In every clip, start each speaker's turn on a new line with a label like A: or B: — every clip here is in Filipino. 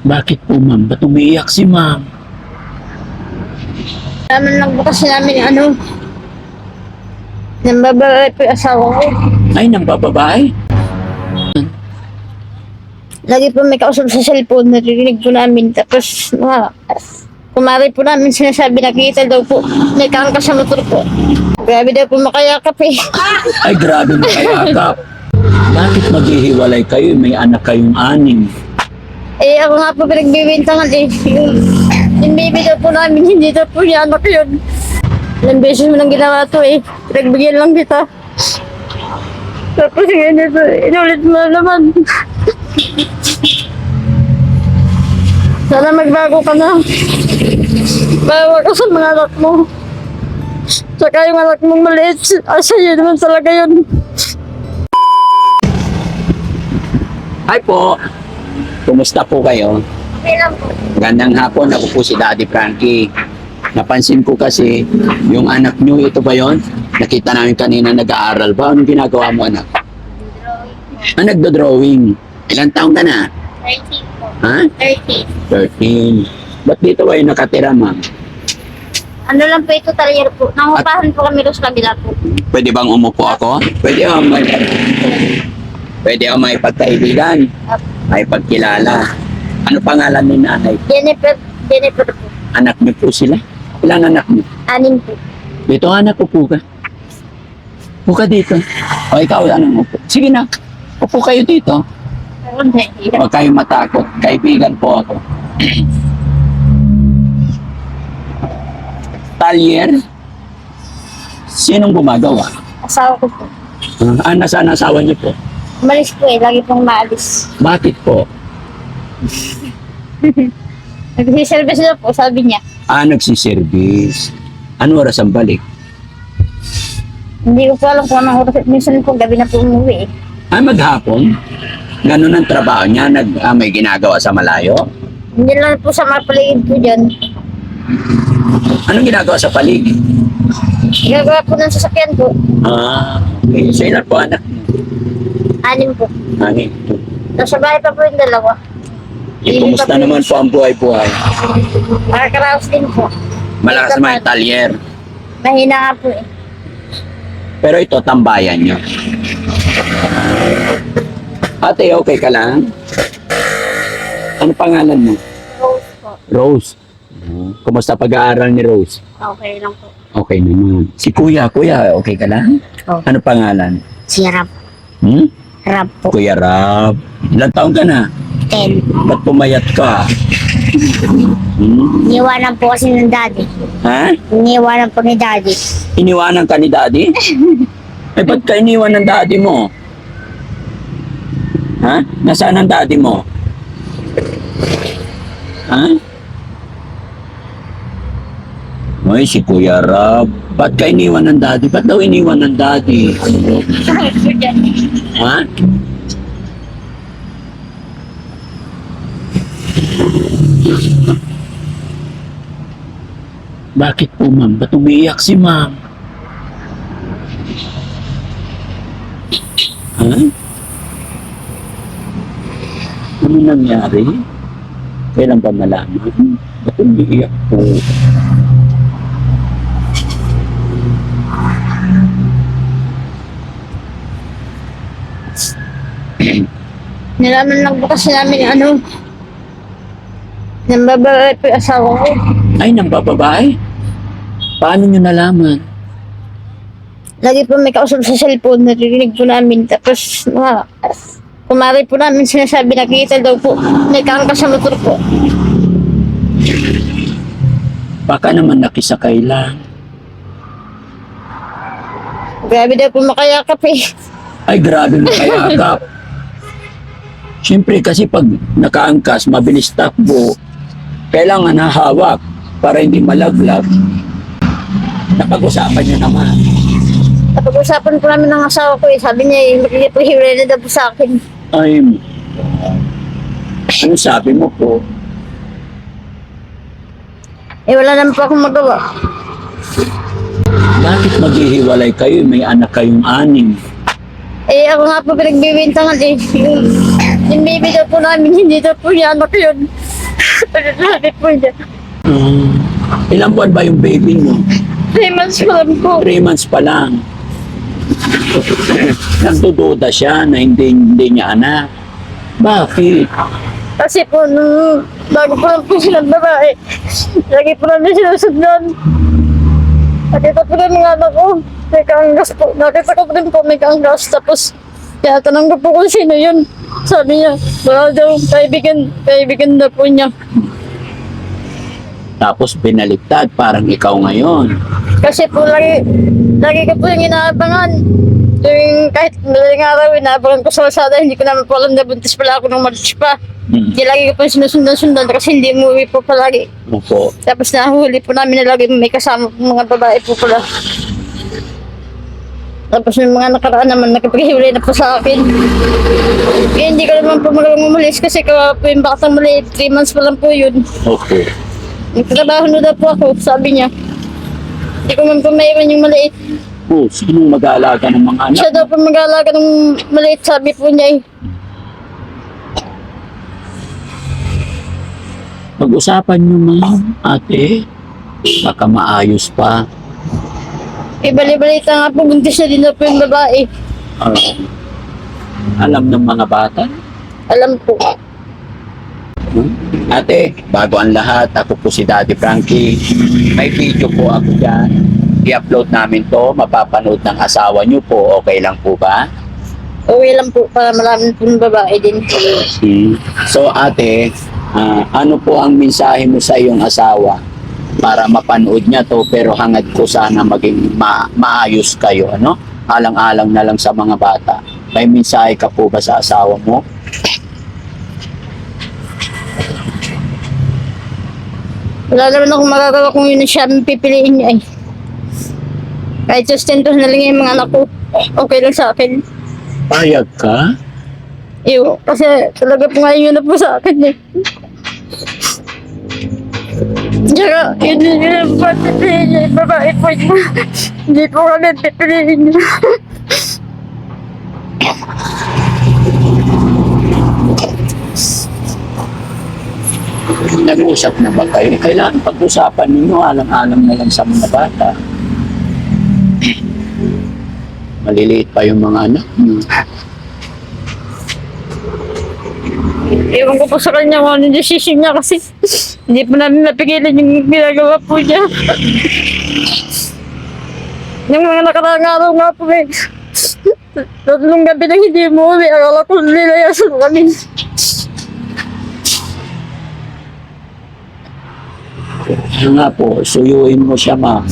A: Bakit po ma'am? Ba't umiiyak si ma'am?
B: Naman lang po kasi namin ano, nang babae po yung asawa ko.
A: Ay, nang bababae?
B: Lagi po may kausap sa cellphone, naririnig po namin. Tapos, mga, kumari po namin sinasabi, nakikita daw po, may kangka sa motor po. Grabe daw po makayakap eh.
A: Ay, grabe na kayakap. Bakit maghihiwalay kayo? May anak kayong anim.
B: Eh, ako nga po pinagbibintangan eh. Yung, yung baby daw po namin, hindi daw po niya anak yun. Ilang beses mo nang ginawa to eh. Pinagbigyan lang kita. Tapos ngayon ito, inulit mo na naman. Sana magbago ka na. Bawa ka sa mga anak mo. Saka yung anak mong maliit, ah, sa'yo naman talaga yun.
A: Hi po. Kumusta po kayo?
B: Okay lang po.
A: Gandang hapon, ako po si Daddy Frankie. Napansin ko kasi, yung anak nyo, ito ba yon? Nakita namin kanina nag-aaral ba? Anong ginagawa mo, anak? Ah, nagdo-drawing. Ilang taong ka na?
B: 13 po.
A: Ha?
B: 13.
A: 13. Ba't dito kayo nakatira, ma'am?
B: Ano lang po ito, talyer po. Nangupahan po kami doon sa kabila po.
A: Pwede bang umupo ako? Pwede ako may Pwede ako may pagkaibigan, may pagkilala. Ano pangalan ni nanay?
B: Jennifer, Jennifer po.
A: Anak niyo po sila? Ilang anak niyo?
B: Anin po.
A: Dito anak, upo ka. Upo ka dito. O ikaw lang upo. Sige na, upo kayo dito. Huwag kayong matakot. Kaibigan po ako. Talyer? Sinong gumagawa?
B: Asawa ko po.
A: Ah, nasaan ang asawa niyo po?
B: Umalis po eh. Lagi pong maalis.
A: Bakit po?
B: Nagsiservice na po, sabi niya.
A: Ah, nagsiservice. Ano oras ang balik?
B: Hindi ko po alam kung anong oras. Minsan po, gabi na po umuwi eh.
A: Ay, maghapon? Ganun ang trabaho niya? Nag, ah, may ginagawa sa malayo?
B: Hindi lang po sa mga paligid po dyan.
A: Anong ginagawa sa paligid?
B: Gagawa po ng sasakyan po.
A: Ah, okay. So, ilan po anak?
B: Anim po.
A: Ani.
B: Nasa bahay pa po yung dalawa.
A: Eh, kumusta naman po ang buhay-buhay?
B: Nakakaraos din po.
A: Malakas naman yung talyer.
B: Mahina nga po eh.
A: Pero ito, tambayan niyo. Ate, okay ka lang? Ano pangalan mo?
B: Rose po.
A: Rose. Oh, Kumusta pag-aaral ni Rose?
B: Okay lang po.
A: Okay naman. Si Kuya, Kuya, okay ka lang?
B: Okay.
A: Ano pangalan?
B: Si Rap.
A: Hmm?
B: Rap po.
A: Kuya Rab. Ilang taon ka na?
B: Ten.
A: Ba't pumayat ka? Hmm?
B: Iniwanan po kasi ng daddy.
A: Ha?
B: Iniwanan po ni daddy.
A: Iniwanan ka ni daddy? eh, ba't ka iniwan ng daddy mo? Ha? Nasaan ang daddy mo? Ha? Ay, si Kuya Rab. Ba't ka iniwan ng daddy? Ba't daw iniwan ng daddy? Ha? Bakit po ma'am? Ba't umiiyak si ma'am? Ha? Ano nangyari? Kailan ba malaman? Ba't umiiyak po?
B: Nalaman lang po kasi namin ano, nang babae po yung asawa ko.
A: Ay, nang bababae? Paano nyo nalaman?
B: Lagi po may kausap sa cellphone, naririnig po namin. Tapos, mga, kumari po namin sinasabi, nakikita daw po, may kangka sa motor po.
A: Baka naman nakisakay lang.
B: Grabe daw po makayakap eh.
A: Ay, grabe na kayakap. Siyempre, kasi pag nakaangkas, mabilis takbo, kailangan hahawak para hindi malaglag. Napag-usapan nyo naman.
B: Napag-usapan po namin ng asawa ko eh. Sabi niya eh, magkikipaghiwalay na daw po sa akin.
A: Ay, ano sabi mo po?
B: Eh wala naman po akong magawa.
A: Bakit maghihiwalay kayo? May anak kayong anim.
B: Eh ako nga po pinagbibintangan eh. Daw po namin, hindi daw po niya anak yun. Sabi po niya.
A: Hmm. Ilang buwan ba yung baby mo?
B: Three months ko lang po.
A: Three months pa lang. Nagdududa siya na hindi, hindi niya anak. Bakit?
B: Kasi po, nung bago po lang po silang babae, lagi po namin sinusundan. Nakita po ng mga anak ko, may kaanggas po. Nakita ko po rin po may kaanggas. Tapos, kaya tanong ko po kung sino yun. Sabi niya, wala daw, kaibigan, kaibigan na po niya.
A: Tapos binaliktad, parang ikaw ngayon.
B: Kasi po lagi, lagi ko po yung inaabangan. Tuwing kahit madaling araw, inaabangan ko sa kalsada, hindi ko naman po alam na buntis pala ako ng March pa.
A: Hmm.
B: Hindi lagi ko po sinusundan-sundan kasi hindi umuwi po palagi.
A: Opo.
B: Tapos nahuli po namin na lagi may kasama mga babae po pala. Tapos yung mga nakaraan naman, nakipaghiwalay na po sa akin. Eh, hindi ko naman po magalang umalis kasi kawa po yung batang maliit. 3 months pa lang po yun.
A: Opo.
B: Nagtrabaho na daw po ako, sabi niya. Hindi ko man po maiwan yung maliit.
A: Oh, sinong mag-aalaga ng mga anak?
B: Siya daw po mag-aalaga ng maliit, sabi po niya eh.
A: Pag-usapan niyo ma'am, ate. Baka maayos pa.
B: Eh, bali-balita nga po, buntis na din daw po yung babae.
A: Ah, alam ng mga bata.
B: Alam po.
A: Hmm? Ate, bago ang lahat, ako po si Daddy Frankie. May video po ako dyan. I-upload namin to, mapapanood ng asawa niyo po. Okay lang po ba?
B: Uwi lang po para malaman po yung babae din.
A: Hmm. So ate, ah, ano po ang mensahe mo sa iyong asawa para mapanood niya to pero hangad ko sana maging ma- maayos kayo ano? Alang-alang na lang sa mga bata. May mensahe ka po ba sa asawa mo?
B: Wala naman akong magagawa kung yun siya pipiliin niya eh. Kahit sustento na lang yung mga anak ko, okay lang sa akin.
A: Payag ka?
B: Iyo, kasi talaga po ngayon yun na po sa akin eh. Yun din yun ang pipiliin niya, babae po niya. Hindi po kami pipiliin niya.
A: Nag-usap na ba kayo? Kailangan pag-usapan ninyo alang-alang na lang sa mga bata. Maliliit pa yung mga anak niyo.
B: Ewan ko po sa kanya kung ano yung decision niya kasi hindi po namin napigilan yung ginagawa po niya. yung mga nakaraang araw nga po eh. Tatlong gabi nang hindi mo uwi, akala ko nilayasan kami.
A: Ano nga po, suyuin mo siya ma.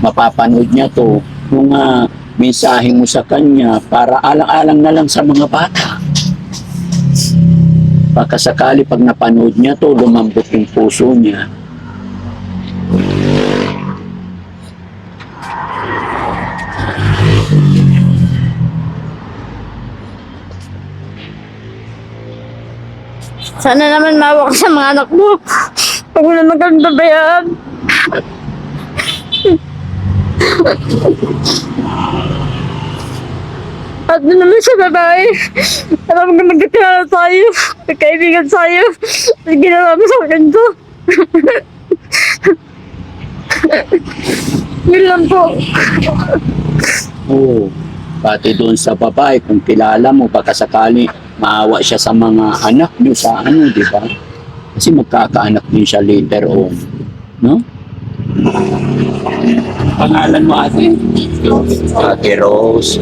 A: Mapapanood niya to. Yung uh, mensahe mo sa kanya para alang-alang na lang sa mga bata. Baka sakali pag napanood niya to, lumambot yung puso niya.
B: Sana naman mawa sa mga anak mo. Huwag mo naman kami babayaan. At na naman sa babae. Alam mo magkakilala tayo. Magkaibigan tayo. Ginawa mo sa akin to. Yun lang po.
A: Oo. Pati doon sa babae, kung kilala mo, baka sakali maawa siya sa mga anak niyo sa ano, di ba? Kasi magkakaanak din siya later on. No? Pangalan mo ate? Ate Rose.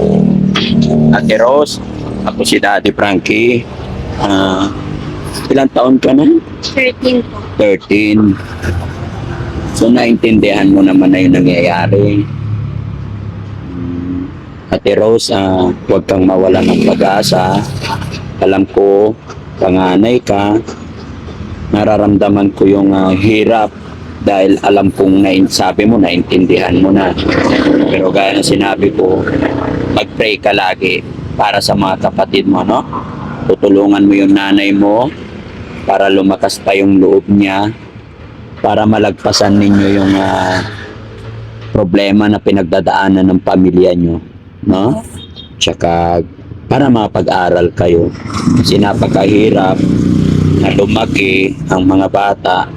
A: Ate Rose, ako si Daddy Frankie. Ah, ilang taon ka na?
B: 13 po.
A: 13. So, naintindihan mo naman na yung nangyayari. Ate Rose, ah, huwag kang mawala ng pag-asa. Alam ko, panganay ka. Nararamdaman ko yung ah, hirap dahil alam kong sabi mo, naintindihan mo na. Pero gaya ng sinabi ko, mag-pray ka lagi para sa mga kapatid mo, no? Tutulungan mo yung nanay mo para lumakas pa yung loob niya para malagpasan ninyo yung ah, problema na pinagdadaanan ng pamilya nyo, no? Tsaka para mapag-aral kayo. Kasi napakahirap na lumaki ang mga bata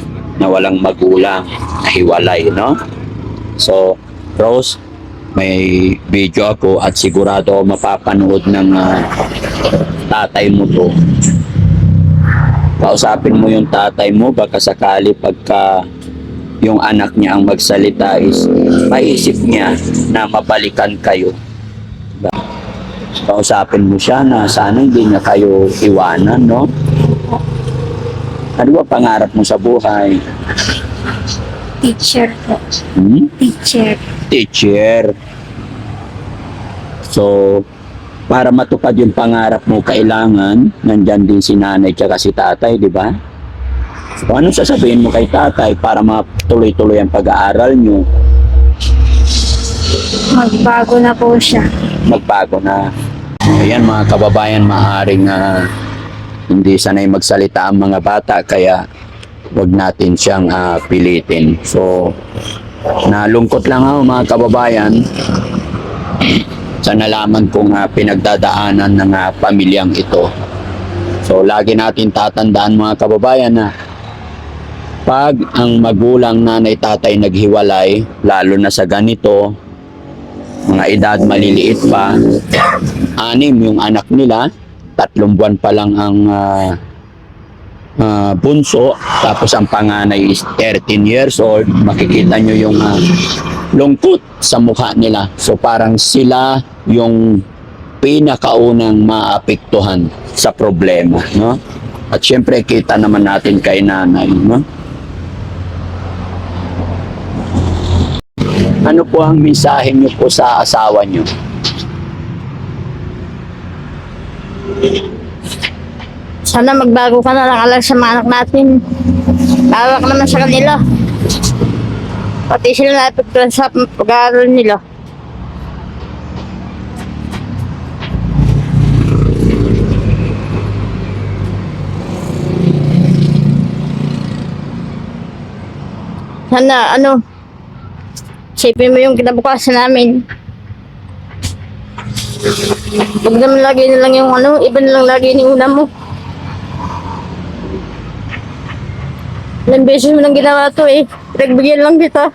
A: na walang magulang na hiwalay, no? So, Rose, may video ako at sigurado mapapanood ng ah, tatay mo to. Kausapin mo yung tatay mo, baka sakali pagka yung anak niya ang magsalita is maisip niya na mabalikan kayo. Diba? Kausapin mo siya na sana hindi niya kayo iwanan, no? Ano ba pangarap mo sa buhay?
C: Teacher po.
A: Hmm?
C: Teacher.
A: teacher. So, para matupad yung pangarap mo, kailangan nandyan din si nanay tsaka si tatay, di ba? So, ano sasabihin mo kay tatay para matuloy-tuloy ang pag-aaral nyo?
C: Magbago na po siya.
A: Magbago na. Ayan mga kababayan, maaring ah, hindi sanay magsalita ang mga bata, kaya wag natin siyang ah, pilitin. So, nalungkot lang ako mga kababayan sa nalaman kong ah, pinagdadaanan ng ah, pamilyang ito. So, lagi natin tatandaan mga kababayan na pag ang magulang nanay tatay naghiwalay, lalo na sa ganito, mga edad maliliit pa, anim yung anak nila, tatlong buwan pa lang ang ah, ah, bunso, tapos ang panganay is 13 years old, makikita nyo yung ah, lungkot sa mukha nila. So parang sila yung pinakaunang maapektuhan sa problema, no? At syempre kita naman natin kay nanay, no? Ano po ang mensahe niyo po sa asawa niyo?
B: Sana magbago ka na lang alam sa mga anak natin. Bawa ka naman sa kanila. Pati sila naapektuhan sa pag-aaral nila. Sana ano, Sipin mo yung kinabukasan namin. Huwag naman lagi na lang yung ano, iba na lang lagi yung una mo. Ilang beses mo nang ginawa to eh. Nagbigyan lang kita.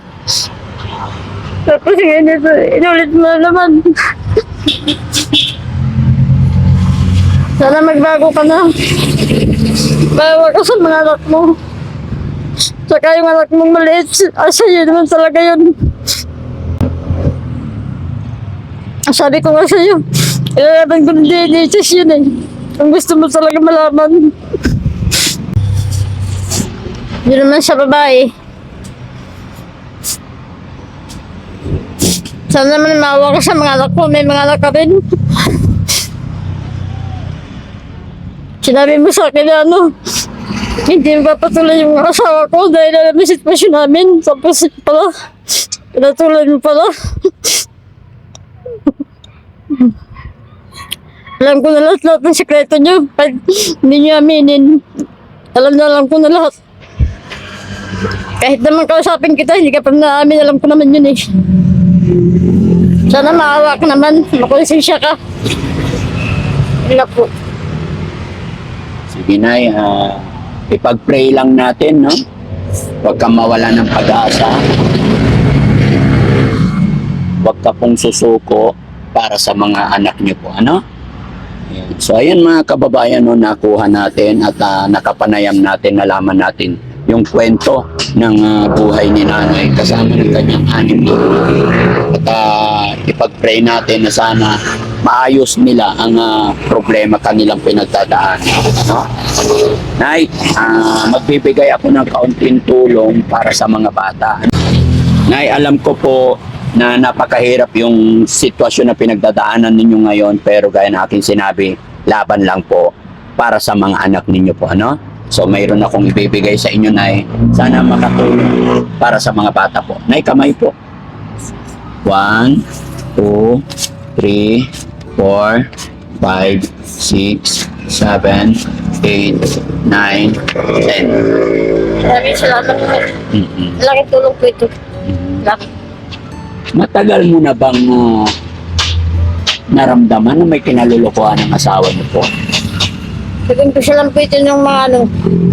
B: Tapos ganito, inulit mo na naman. Sana magbago ka na. Bawa ka sa mga anak mo. Saka yung anak mong maliit, asa yun naman talaga yun. Sabi ko nga sa'yo, ilalaban ko ng DNA test yun eh. Kung gusto mo talaga malaman. Yun naman sa babae. Sana naman maawa ka sa mga anak ko. May mga anak ka rin. Sinabi mo sa akin ano, hindi mapapatuloy yung asawa ko dahil alam yung sitwasyon namin. Tapos pala, pinatuloy mo pala. alam ko na lahat-lahat ng sekreto niyo. Kahit hindi niyo aminin. Alam na alam ko na lahat. Kahit naman kausapin kita, hindi ka pa naamin. Alam ko naman yun eh. Sana maawa ka naman. Makonsensya ka. Wala po.
A: Sige Nay, ah, ipag-pray lang natin, no? Huwag kang mawala ng pag-asa. Huwag ka pong susuko para sa mga anak niyo po, ano? So, ayan mga kababayan, no, nakuha natin at ah, nakapanayam natin, nalaman natin yung kwento ng ah, buhay ni nanay kasama ng kanyang anim na. At ah, ipag-pray natin na sana maayos nila ang ah, problema kanilang pinagdadaan. No? Nay, ah, magbibigay ako ng kaunting tulong para sa mga bata. Nay, alam ko po na napakahirap yung sitwasyon na pinagdadaanan ninyo ngayon pero gaya na aking sinabi, laban lang po para sa mga anak ninyo po, ano? So mayroon akong ibibigay sa inyo, Nay. Sana makatulong para sa mga bata po. Nay, kamay po. One, two, three, four, five, six, seven, eight, nine, ten.
B: Maraming salamat po.
A: Mm-mm.
B: Malaking tulong po ito. Laki.
A: Matagal mo na bang ah, naramdaman na may kinalulukuhan ng asawa niyo po?
B: Sabihin ko siya lang po ito nung mga ano,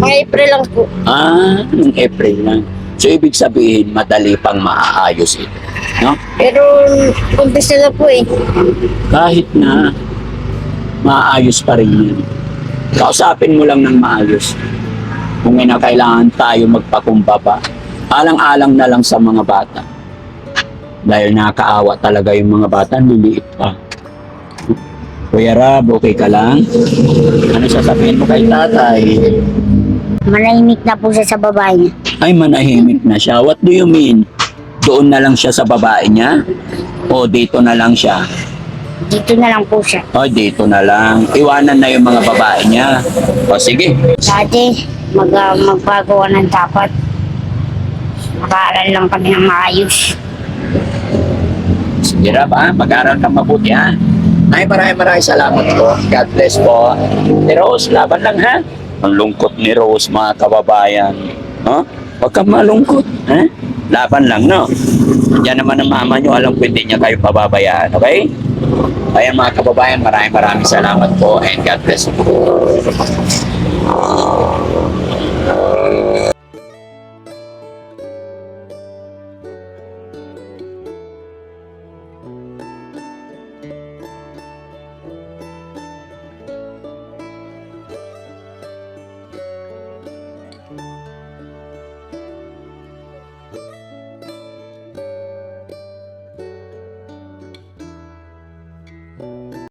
B: mga April lang po.
A: Ah, noong April lang. So, ibig sabihin, madali pang maaayos ito. No?
B: Pero, umpisa na po eh.
A: Kahit na maayos pa rin yan. Kausapin mo lang ng maayos. Kung may na kailangan tayo magpakumbaba, alang-alang na lang sa mga bata. Dahil nakakaawa talaga yung mga bata, liliit pa. Kuya Rab, okay ka lang? Ano sasabihin mo kay tatay?
C: Manahimik na po siya sa babae niya.
A: Ay, manahimik na siya. What do you mean? Doon na lang siya sa babae niya? O dito na lang siya?
C: Dito na lang po siya.
A: O dito na lang. Iwanan na yung mga babae niya. O sige.
C: Dati, mag, uh, magbago ng dapat. Makaaral lang kami ng maayos.
A: Rab, ha? Mag-aral ka mabuti, ha? Ay, maraming maraming salamat po. God bless po. Ni Rose, laban lang, ha? Ang lungkot ni Rose, mga kababayan. No? Huwag kang malungkot, ha? Laban lang, no? Yan naman ang mama nyo, alam ko hindi niya kayo pababayaan, okay? Ayan mga kababayan, maraming maraming salamat po and God bless you.